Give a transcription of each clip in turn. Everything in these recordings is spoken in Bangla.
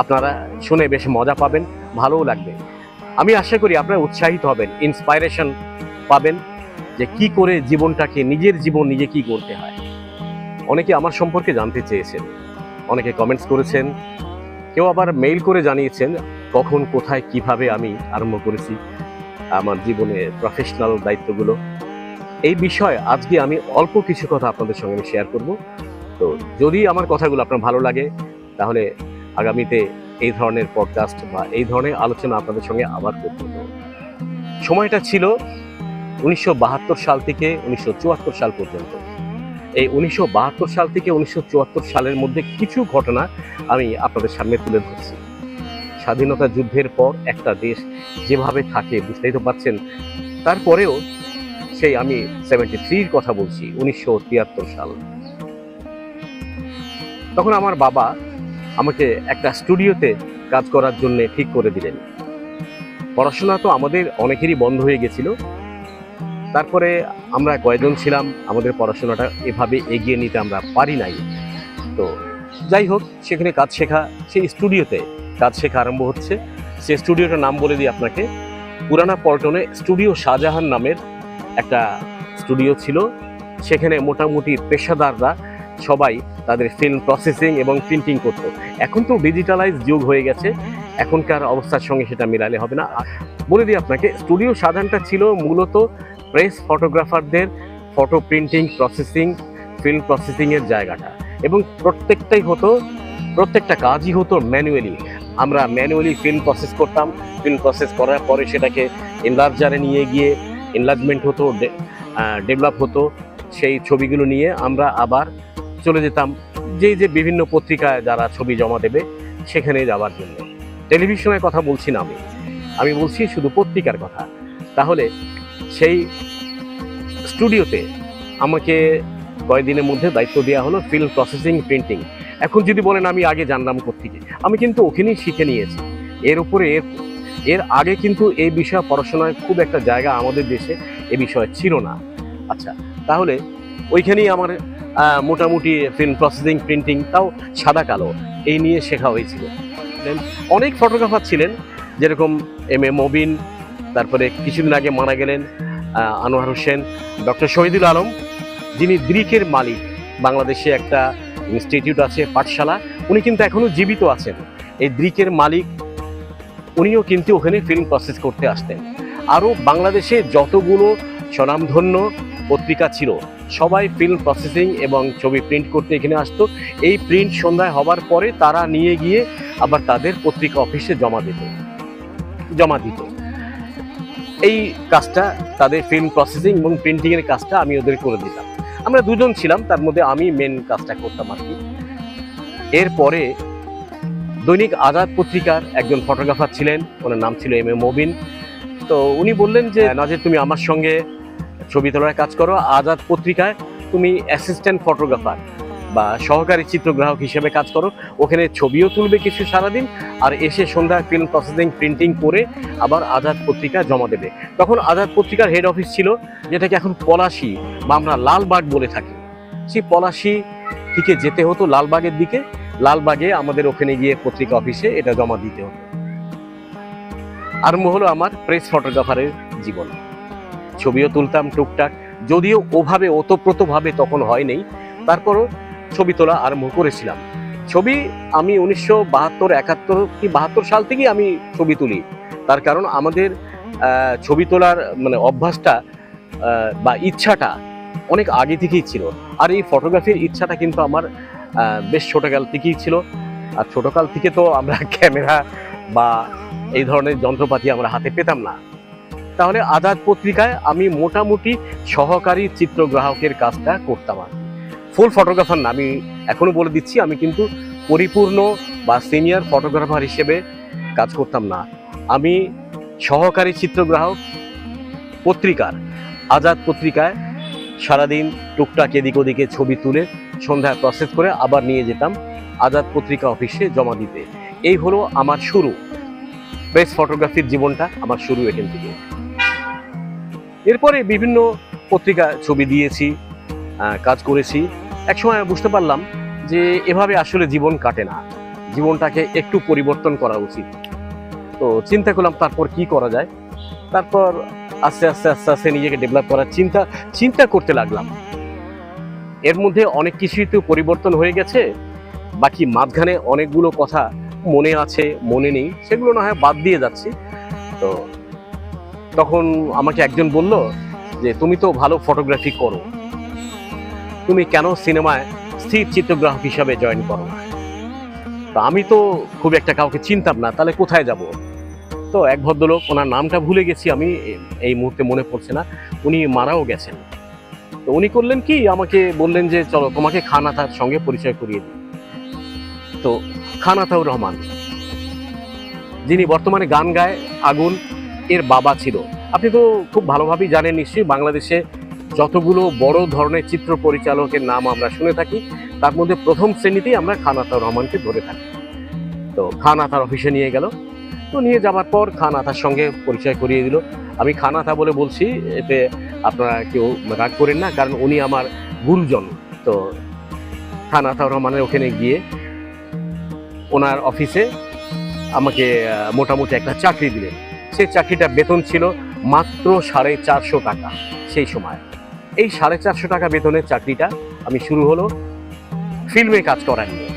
আপনারা শুনে বেশ মজা পাবেন, ভালোও লাগবে। আমি আশা করি আপনারা উৎসাহিত হবেন ইন্সপাইরেশন পাবেন যে কি করে জীবনটাকে, নিজের জীবন নিজে কি করতে হয়। অনেকে আমার সম্পর্কে জানতে চেয়েছেন, অনেকে কমেন্টস করেছেন, কেউ আবার মেইল করে জানিয়েছেন কখন, কোথায়, কীভাবে আমি আরম্ভ করেছি আমার জীবনে প্রফেশনাল দায়িত্বগুলো। এই বিষয়ে আজকে আমি অল্প কিছু কথা আপনাদের সঙ্গে আমি শেয়ার করব। তো যদি আমার কথাগুলো আপনার ভালো লাগে, তাহলে আগামীতে এই ধরনের পডকাস্ট বা এই ধরনের আলোচনা আপনাদের সঙ্গে আবার করব। সময়টা ছিল উনিশশো বাহাত্তর সাল থেকে উনিশশো চুয়াত্তর সাল পর্যন্ত। এই উনিশশো বাহাত্তর সাল থেকে উনিশশো চুয়াত্তর সালের মধ্যে কিছু ঘটনা আমি আপনাদের সামনে তুলে ধরছি। স্বাধীনতা যুদ্ধের পর একটা দেশ যেভাবে থাকে, বুঝতেই তো পারছেন। তারপরেও সেই আমি সেভেন্টি থ্রির কথা বলছি, উনিশশো তিয়াত্তর সাল। তখন আমার বাবা আমাকে একটা স্টুডিওতে কাজ করার জন্য ঠিক করে দিলেন। পড়াশোনা তো আমাদের অনেকেরই বন্ধ হয়ে গেছিল। তারপরে আমরা কয়জন ছিলাম, আমাদের পড়াশোনাটা এভাবে এগিয়ে নিতে আমরা পারি নাই। তো যাই হোক, সেখানে কাজ শেখা, সেই স্টুডিওতে কাজ শেখা আরম্ভ হচ্ছে। সেই স্টুডিওটার নাম বলে দিই আপনাকে। পুরানা পল্টনে স্টুডিও শাহজাহান নামের একটা স্টুডিও ছিল। সেখানে মোটামুটি পেশাদাররা সবাই তাদের ফিল্ম প্রসেসিং এবং প্রিন্টিং করতো। এখন তো ডিজিটালাইজ যুগ হয়ে গেছে। এখনকার অবস্থার সঙ্গে সেটা মিলালে হবে না। বলে দিই আপনাকে স্টুডিও সাধারণটা ছিল মূলত প্রেস ফটোগ্রাফারদের ফটো প্রিন্টিং প্রসেসিং ফিল্ম প্রসেসিংয়ের জায়গাটা। এবং প্রত্যেকটাই হতো, প্রত্যেকটা কাজই হতো ম্যানুয়ালি আমরা ম্যানুয়ালি ফিল্ম প্রসেস করতাম। ফিল্ম প্রসেস করার পরে সেটাকে এনলার্জারে নিয়ে গিয়ে এনলার্জমেন্ট হতো ডেভেলপ হতো। সেই ছবিগুলো নিয়ে আমরা আবার চলে যেতাম। যেই যে বিভিন্ন পত্রিকায় যারা ছবি জমা দেবে, সেখানে যাওয়ার জন্য। টেলিভিশনের কথা বলছি না আমি। আমি বলছি শুধু পত্রিকার কথা। তাহলে সেই স্টুডিওতে আমাকে কয়েকদিনের মধ্যে দায়িত্ব দেওয়া হলো ফিল্ম প্রসেসিং প্রিন্টিং এখন যদি বলেন আমি আগে জানলাম কোথেকে আমি কিন্তু ওখানেই শিখে নিয়েছি। এর উপরে এর আগে কিন্তু এই বিষয়ে পড়াশোনায় খুব একটা জায়গা আমাদের দেশে এ বিষয়ে ছিল না। আচ্ছা তাহলে ওইখানেই আমার মোটামুটি ফিল্ম প্রসেসিং প্রিন্টিং তাও সাদা কালো। এই নিয়ে শেখা হয়েছিল। অনেক ফটোগ্রাফার ছিলেন, যেরকম এম এ মবিন তারপরে কিছুদিন আগে মারা গেলেন আনোয়ার হোসেন ডক্টর শহীদুল আলম, যিনি দ্রিকের মালিক, বাংলাদেশে একটা ইনস্টিটিউট আছে, পাঠশালা। উনি কিন্তু এখনও জীবিত আছেন। এই দ্রিকের মালিক, উনিও কিন্তু ওখানে ফিল্ম প্রসেস করতে আসতেন। আরও বাংলাদেশে যতগুলো স্বনামধন্য পত্রিকা ছিল। সবাই ফিল্ম প্রসেসিং এবং ছবি প্রিন্ট করতে এখানে আসতো। এই প্রিন্ট সন্ধ্যায় হবার পরে তারা নিয়ে গিয়ে আবার তাদের পত্রিকা অফিসে জমা দিত। জমা দিত। এই কাজটা, তাদের ফিল্ম প্রসেসিং এবং প্রিন্টিংয়ের কাজটা আমি ওদের করে দিতাম। আমরা দুজন ছিলাম, তার মধ্যে আমি মেন কাজটা করতাম আর কি। এরপরে দৈনিক আজাদ পত্রিকার একজন ফটোগ্রাফার ছিলেন, ওনার নাম ছিল এম এ মবিন তো উনি বললেন যে, নাজের, তুমি আমার সঙ্গে ছবি তোলার কাজ করো। আজাদ পত্রিকায় তুমি অ্যাসিস্ট্যান্ট ফটোগ্রাফার বা সহকারী চিত্রগ্রাহক হিসেবে কাজ করো। ওখানে ছবিও তুলবে কিছু সারাদিন আর এসে সন্ধ্যায় ফিল্ম প্রসেসিং প্রিন্টিং করে আবার আজাদ পত্রিকা জমা দেবে। তখন আজাদ পত্রিকার হেড অফিস ছিল, যেটাকে এখন পলাশি বা আমরা লালবাগ বলে থাকি। সেই পলাশি থেকে যেতে হতো লালবাগের দিকে। লালবাগে আমাদের ওখানে গিয়ে পত্রিকা অফিসে এটা জমা দিতে হতো। আরম্ভ হলো আমার প্রেস ফটোগ্রাফারের জীবন। ছবিও তুলতাম টুকটাক। যদিও ওভাবে ওতপ্রোতভাবে তখন হয়নি। তারপরও ছবি তোলা আরম্ভ করেছিলাম। ছবি আমি উনিশশো বাহাত্তর, একাত্তর কি বাহাত্তর সাল থেকেই আমি ছবি তুলি। তার কারণ আমাদের ছবি তোলার মানে অভ্যাসটা বা ইচ্ছাটা অনেক আগে থেকেই ছিল। আর এই ফটোগ্রাফির ইচ্ছাটা কিন্তু আমার বেশ ছোটোকাল থেকেই ছিল। আর ছোটোকাল থেকে তো আমরা ক্যামেরা বা এই ধরনের যন্ত্রপাতি আমরা হাতে পেতাম না। তাহলে আজাদ পত্রিকায় আমি মোটামুটি সহকারী চিত্রগ্রাহকের কাজটা করতাম আর ফুল ফটোগ্রাফার না, আমি এখনও বলে দিচ্ছি, আমি কিন্তু পরিপূর্ণ বা সিনিয়র ফটোগ্রাফার হিসেবে কাজ করতাম না। আমি সহকারী চিত্রগ্রাহক, পত্রিকার, আজাদ পত্রিকায় সারাদিন টুকটাক এদিক ওদিকে ছবি তুলে সন্ধ্যায় প্রসেস করে আবার নিয়ে যেতাম আজাদ পত্রিকা অফিসে জমা দিতে। এই হলো আমার শুরু। প্রেস ফটোগ্রাফির জীবনটা আমার শুরু এখান থেকে। এরপরে বিভিন্ন পত্রিকা ছবি দিয়েছি কাজ করেছি। একসময় বুঝতে পারলাম যে এভাবে আসলে জীবন কাটে না। জীবনটাকে একটু পরিবর্তন করা উচিত। তো চিন্তা করলাম তারপর কি করা যায়? তারপর আস্তে আস্তে আস্তে আস্তে নিজেকে ডেভেলপ করার চিন্তা চিন্তা করতে লাগলাম। এর মধ্যে অনেক কিছুই তো পরিবর্তন হয়ে গেছে। বাকি মাঝখানে অনেকগুলো কথা মনে আছে, মনে নেই। সেগুলো না হয় বাদ দিয়ে যাচ্ছি। তো তখন আমাকে একজন বলল যে, তুমি তো ভালো ফটোগ্রাফি করো। তুমি কেন সিনেমায় স্থির চিত্রগ্রাহক হিসাবে জয়েন করো না? তো আমি তো খুব একটা কাউকে চিনতাম না, তাহলে কোথায় যাব? তো এক ভদ্রলোক, ওনার নামটা ভুলে গেছি আমি, এই মুহূর্তে মনে পড়ছে না, উনি মারাও গেছেন। তো উনি করলেন কি, আমাকে বললেন যে, চলো, তোমাকে খানাতার সঙ্গে পরিচয় করিয়ে দিই। তো খানাতাউর রহমান, যিনি বর্তমানে গান গায়, আগুন এর বাবা ছিল। আপনি তো খুব ভালোভাবেই জানেন নিশ্চয়ই, বাংলাদেশে যতগুলো বড় ধরনের চিত্র পরিচালকের নাম আমরা শুনে থাকি, তার মধ্যে প্রথম শ্রেণীতেই আমরা খান আতাউর রহমানকে ধরে থাকি। তো খান আতার অফিসে নিয়ে গেল। তো নিয়ে যাওয়ার পর খান আতার সঙ্গে পরিচয় করিয়ে দিল। আমি খান আতা বলে বলছি, এতে আপনারা কেউ রাগ করেন না, কারণ উনি আমার গুরুজন। তো খান আতাউর রহমানের ওখানে গিয়ে ওনার অফিসে আমাকে মোটামুটি একটা চাকরি দিলেন। সেই চাকরিটা বেতন ছিল মাত্র সাড়ে চারশো টাকা সেই সময়। এই সাড়ে চারশো টাকা বেতনের চাকরিটা আমি শুরু হলো ফিল্মে কাজ করা নিয়ে।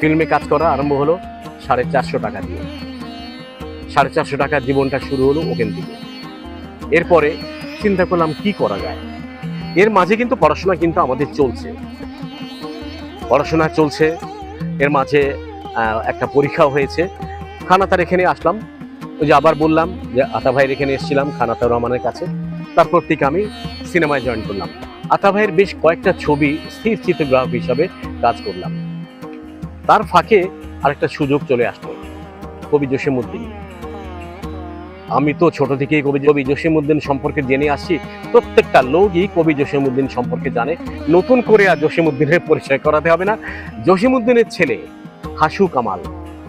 ফিল্মে কাজ করা আরম্ভ হলো সাড়ে চারশো টাকা দিয়ে। সাড়ে চারশো টাকার জীবনটা শুরু হলো ওখান থেকে। এরপরে চিন্তা করলাম, কি করা যায়? এর মাঝে কিন্তু পড়াশোনা কিন্তু আমাদের চলছে। পড়াশোনা চলছে, এর মাঝে একটা পরীক্ষাও হয়েছে। খানাতার এখানে আসলাম। ওই যে আবার বললাম যে আতা ভাইয়ের এখানে এসেছিলাম খানাতার রহমানের কাছে। তারপর থেকে আমি সিনেমায় জয়েন করলাম। আতা ভাইয়ের বেশ কয়েকটা ছবি স্থির চিত্রগ্রাহক হিসাবে কাজ করলাম। তার ফাঁকে আরেকটা সুযোগ চলে আসলো, কবি জসিমুদ্দিন আমি তো ছোট থেকেই কবি কবি জসিমুদ্দিন সম্পর্কে জেনে আসছি প্রত্যেকটা লোকই কবি জসিমুদ্দিন সম্পর্কে জানে। নতুন করে আর জসিমুদ্দিনের পরিচয় করাতে হবে না। জসিমুদ্দিনের ছেলে হাসু কামাল।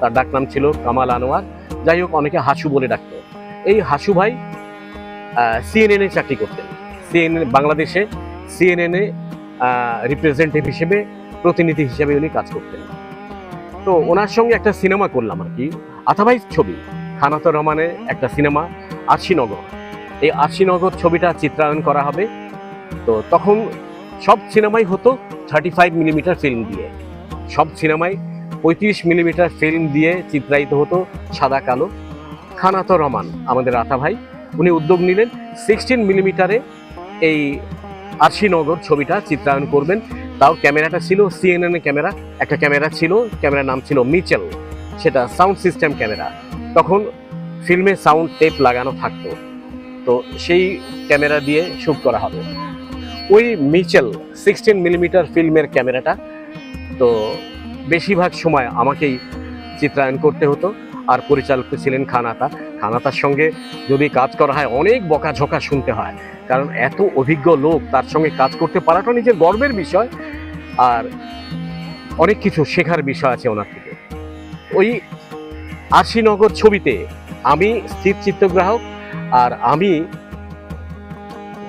তার ডাকনাম ছিল কামাল আনোয়ার। যাই হোক, অনেকে হাসু বলে ডাকতো। এই হাসু ভাই সিএনএন চাকরি করতেন। সিএনএন বাংলাদেশে সিএনএন রিপ্রেজেন্টেটিভ হিসেবে, প্রতিনিধি হিসেবে উনি কাজ করতেন। তো ওনার সঙ্গে একটা সিনেমা করলাম আর কি আথাভাই ছবি। খানাতুর রহমানের একটা সিনেমা, আশিনগর। এই আশিনগর ছবিটা চিত্রায়ন করা হবে। তো তখন সব সিনেমাই হতো থার্টি ফাইভ মিলিমিটার ফিল্ম দিয়ে। সব সিনেমায় পঁয়ত্রিশ মিলিমিটার ফিল্ম দিয়ে চিত্রায়িত হতো সাদা কালো। খানাতুর রহমান, আমাদের আতা ভাই, উনি উদ্যোগ নিলেন সিক্সটিন মিলিমিটারে এই আশিনগর ছবিটা চিত্রায়ন করবেন। তাও ক্যামেরাটা ছিল সিএনএন ক্যামেরা, একটা ক্যামেরা ছিল, ক্যামেরার নাম ছিল মিচেল, সেটা সাউন্ড সিস্টেম ক্যামেরা। তখন ফিল্মে সাউন্ড টেপ লাগানো থাকতো। তো সেই ক্যামেরা দিয়ে শুট করা হবে। ওই মিচেল সিক্সটিন মিলিমিটার ফিল্মের ক্যামেরাটা, তো বেশিরভাগ সময় আমাকেই চিত্রায়ন করতে হতো। আর পরিচালক ছিলেন খানাতা। খানাতার সঙ্গে যদি কাজ করা হয়, অনেক বকাঝকা শুনতে হয়। কারণ এত অভিজ্ঞ লোক, তার সঙ্গে কাজ করতে পারাটা নিজের গর্বের বিষয়। আর অনেক কিছু শেখার বিষয় আছে ওনার থেকে। ওই আশিনগর ছবিতে আমি স্থির চিত্রগ্রাহক, আর আমি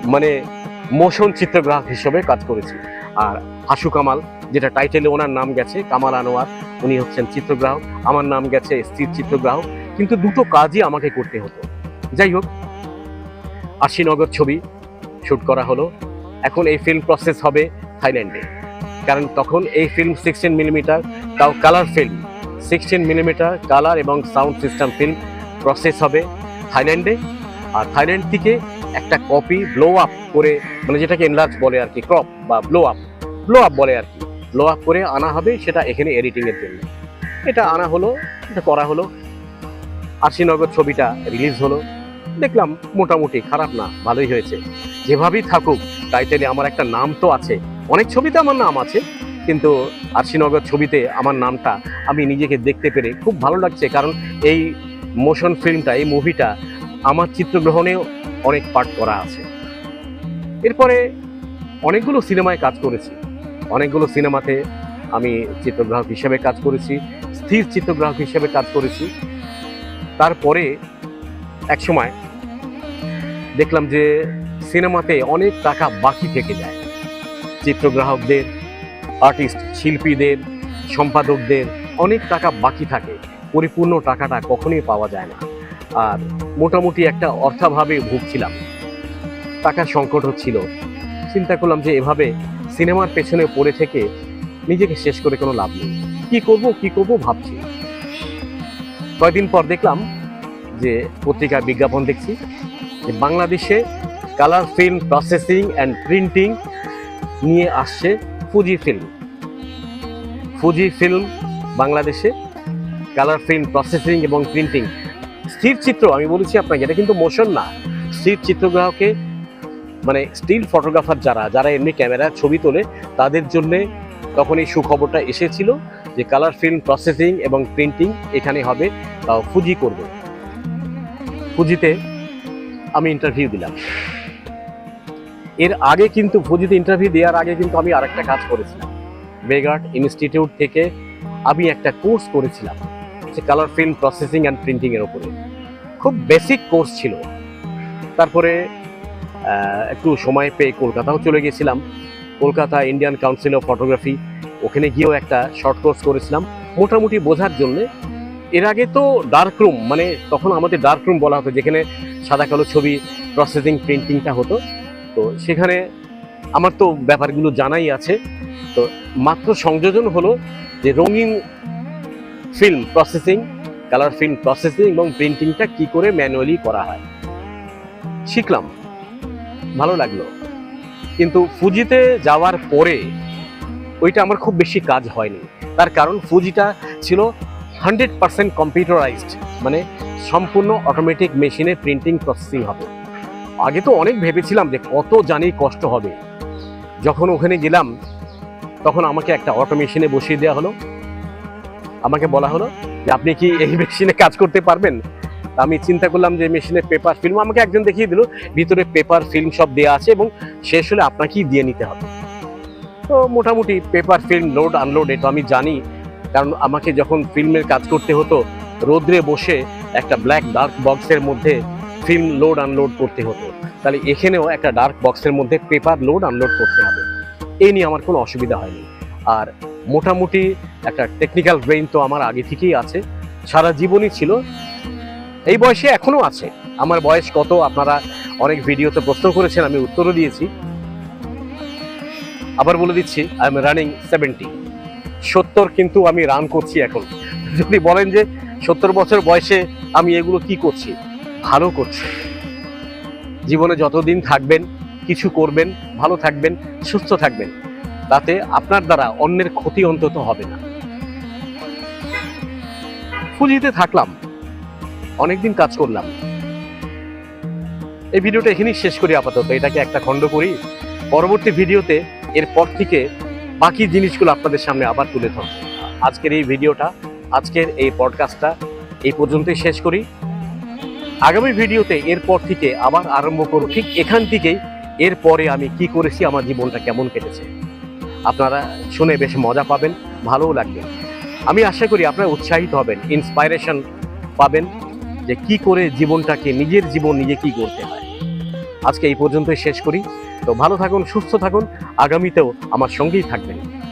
মানে মোশন চিত্রগ্রাহক হিসেবে কাজ করেছি। আর আশু কামাল যেটা টাইটেলে ওনার নাম গেছে, কামাল আনোয়ার। উনি হচ্ছেন চিত্রগ্রাহক। আমার নাম গেছে স্থির চিত্রগ্রাহক। কিন্তু দুটো কাজই আমাকে করতে হতো। যাই হোক, আশিনগর ছবি শুট করা হলো। এখন এই ফিল্ম প্রসেস হবে থাইল্যান্ডে। কারণ তখন এই ফিল্ম সিক্সটিন মিলিমিটার তাও colour film sixteen millimetre colour এবং সাউন্ড সিস্টেম ফিল্ম প্রসেস হবে থাইল্যান্ডে। আর থাইল্যান্ড থেকে একটা কপি ব্লো আপ করে মানে যেটাকে এনলার্জ বলে আর কি ক্রপ বা ব্লো আপ ব্লো আপ বলে আর কি। ব্লো আপ করে আনা হবে সেটা এখানে এডিটিংয়ের জন্য। এটা আনা হলো, এটা করা হলো। আশিনগর ছবিটা রিলিজ হলো। দেখলাম মোটামুটি খারাপ না, ভালোই হয়েছে। যেভাবেই থাকুক টাইটেলে আমার একটা নাম তো আছে। অনেক ছবিতে আমার নাম আছে, কিন্তু আশিনগর ছবিতে আমার নামটা আমি নিজেকে দেখতে পেরে খুব ভালো লাগছে, কারণ এই মোশন ফিল্মটা এই মুভিটা আমার চিত্রগ্রহণেও অনেক পার্ট করা আছে। এরপরে অনেকগুলো সিনেমায় কাজ করেছি। অনেকগুলো সিনেমাতে আমি চিত্রগ্রাহক হিসেবে কাজ করেছি, স্থির চিত্রগ্রাহক হিসেবে কাজ করেছি। তারপরে এক সময় দেখলাম যে সিনেমাতে অনেক টাকা বাকি থেকে যায়। চিত্রগ্রাহকদের, আর্টিস্ট শিল্পীদের, সম্পাদকদের অনেক টাকা বাকি থাকে। পরিপূর্ণ টাকাটা কখনোই পাওয়া যায় না। আর মোটামুটি একটা অর্থাভাবে ভুগছিলাম। টাকার সংকট হচ্ছিল চিন্তা করলাম যে এভাবে সিনেমার পেছনে পড়ে থেকে নিজেকে শেষ করে কোনো লাভ নেই। কি করব কি করব ভাবছি। কয়দিন পর দেখলাম যে পত্রিকার বিজ্ঞাপন দেখছি যে বাংলাদেশে colour film processing and printing নিয়ে আসছে ফুজি ফিল্ম ফুজি ফিল্ম বাংলাদেশে কালার ফিল্ম প্রসেসিং এবং প্রিন্টিং। স্থির চিত্র, আমি বলেছি আপনাকে, এটা কিন্তু মোশন না। স্থির চিত্রগ্রাহকে মানে স্টিল ফটোগ্রাফার যারা যারা এমনি ক্যামেরা ছবি তোলে, তাদের জন্যে তখন এই সুখবরটা এসেছিল যে কালার ফিল্ম প্রসেসিং এবং প্রিন্টিং এখানে হবে ফুজি করবে। ফুজিতে আমি ইন্টারভিউ দিলাম। এর আগে কিন্তু ফুজিতে ইন্টারভিউ দেওয়ার আগে কিন্তু আমি আরেকটা কাজ করেছিলাম। বেগার্ট ইনস্টিটিউট থেকে আমি একটা কোর্স করেছিলাম, যে colour film processing and printing এর উপরে। খুব বেসিক কোর্স ছিল। তারপরে একটু সময় পেয়ে কলকাতাও চলে গেছিলাম। Kolkata Indian Council of Photography ওখানে গিয়েও একটা শর্ট কোর্স করেছিলাম। মোটামুটি বোঝার জন্য, এর আগে তো ডার্ক রুম মানে তখন আমাদের ডার্ক রুম বলা হতো, যেখানে সাদা কালো ছবি প্রসেসিং প্রিন্টিংটা হতো। তো সেখানে আমার তো ব্যাপারগুলো জানাই আছে। তো মাত্র সংযোজন হলো যে রঙিন film processing colour film processing এবং প্রিন্টিংটা কি করে ম্যানুয়ালি করা হয়। শিখলাম। ভালো লাগল। কিন্তু ফুজিতে যাওয়ার পরে ওইটা আমার খুব বেশি কাজ হয়নি। তার কারণ ফুজিটা ছিল হান্ড্রেড পার্সেন্ট কম্পিউটারাইজড মানে সম্পূর্ণ অটোমেটিক মেশিনে প্রিন্টিং প্রসেসিং হবে। আগে তো অনেক ভেবেছিলাম যে কত জানি কষ্ট হবে। যখন ওখানে গেলাম, তখন আমাকে একটা অটো মেশিনে বসিয়ে দেওয়া হলো। আমাকে বলা হলো যে, আপনি কি এই মেশিনে কাজ করতে পারবেন? আমি চিন্তা করলাম যে মেশিনে পেপার ফিল্ম আমাকে একজন দেখিয়ে দিল, ভিতরে পেপার ফিল্ম সব দেওয়া আছে এবং শেষ হলে আপনাকেই দিয়ে নিতে হবে। তো মোটামুটি পেপার ফিল্ম লোড আনলোড এটা আমি জানি, কারণ আমাকে যখন ফিল্মের কাজ করতে হতো, রোদ্রে বসে একটা ব্ল্যাক ডার্ক বক্সের মধ্যে ফিল্ম লোড আনলোড করতে হতো। তাহলে এখানেও একটা ডার্ক বক্সের মধ্যে পেপার লোড আনলোড করতে হবে। এই নিয়ে আমার কোনো অসুবিধা হয়নি। আর মোটামুটি একটা টেকনিক্যাল ব্রেইন তো আমার আগে থেকেই আছে। সারা জীবনই ছিল এই বয়সে এখনও আছে। আমার বয়স কত? আপনারা অনেক ভিডিওতে প্রশ্ন করেছেন, আমি উত্তরও দিয়েছি। আবার বলে দিচ্ছি আই এম রানিং সেভেন্টি সত্তর কিন্তু আমি রান করছি এখন। যদি বলেন যে সত্তর বছর বয়সে আমি এগুলো কি করছি? ভালো করছি। জীবনে যতদিন থাকবেন, কিছু করবেন, ভালো থাকবেন, সুস্থ থাকবেন, তাতে আপনার দ্বারা অন্যের ক্ষতি অন্তত হবে না। ফুজিতে থাকলাম। অনেকদিন কাজ করলাম। এই ভিডিওটা এখানেই শেষ করি আপাতত। এটাকে একটা খণ্ড করি। পরবর্তী ভিডিওতে এরপর থেকে বাকি জিনিসগুলো আপনাদের সামনে আবার তুলে ধরবো। আজকের এই ভিডিওটা, আজকের এই পডকাস্টটা এই পর্যন্তই শেষ করি। আগামী ভিডিওতে এরপর থেকে আবার আরম্ভ করব। ঠিক এখান থেকেই এরপরে আমি কি করেছি, আমার জীবনটা কেমন কেটেছে। আপনারা শুনে বেশ মজা পাবেন, ভালোও লাগবে। আমি আশা করি আপনারা উৎসাহিত হবেন ইন্সপাইরেশন পাবেন। যে কি করে জীবনটাকে, নিজের জীবন নিজে কি করতে হয়। আজকে এই পর্যন্তই শেষ করি। তো ভালো থাকুন, সুস্থ থাকুন। আগামীতেও আমার সঙ্গেই থাকবেন।